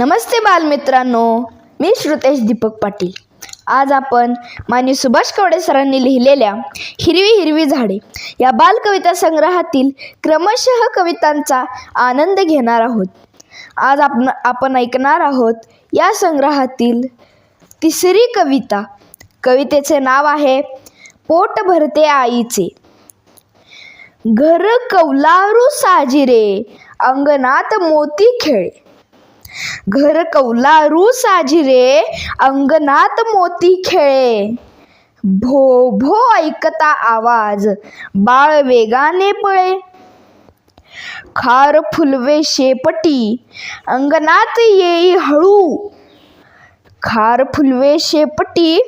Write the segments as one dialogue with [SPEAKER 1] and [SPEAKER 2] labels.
[SPEAKER 1] नमस्ते बालमित्रांनो मी श्रुतेश दीपक पाटील. आज आपण मान्य सुभाष कवडे सरांनी लिहिलेल्या हिरवी हिरवी झाडे या बालकविता संग्रहातील क्रमशः कवितांचा आनंद घेणार आहोत. आज आपण आपण ऐकणार आहोत या संग्रहातील तिसरी कविता. कवितेचे नाव आहे पोट भरते आईचे. घर कौलारू साजिरे अंगणात मोती खेळे. घर कौलारू साजिरे अंगणात मोती खेळे. भो भो ऐकता आवाज बाळ वेगाने पळे. खार फुलवे शेपटी अंगणात येई हळू. खार फुलवे शेपटी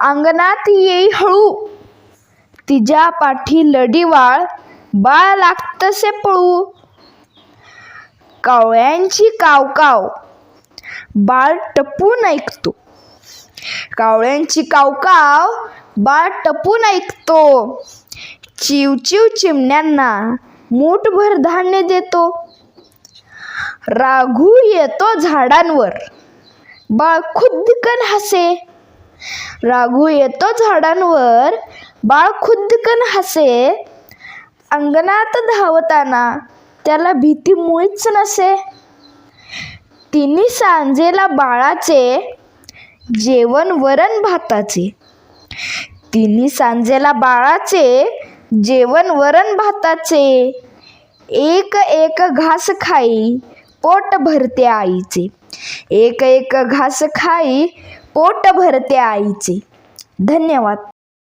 [SPEAKER 1] अंगणात येई हळू. तिच्या पाठी लडीवाळ बाळ लागतसे पळू. कावळ्यांची कावकाव बाळ टपून ऐकतो. कावळ्यांची कावकाव बाळ टपून ऐकतो. चिवचिव चिमण्यांना मूठभर धान्य देतो. राघू येतो झाडांवर बाळ खुद्दकन हसे. राघू येतो झाडांवर बाळ खुद्दकन हसे. अंगणात धावताना त्याला भीती मुळीच नसे. तिन्ही सांजेला बाळाचे जेवण वरण भाताचे. तिन्ही सांजेला बाळाचे जेवण वरण भाताचे. एक एक घास खाई पोट भरते आईचे. एक एक घास खाई पोट भरते आईचे. धन्यवाद.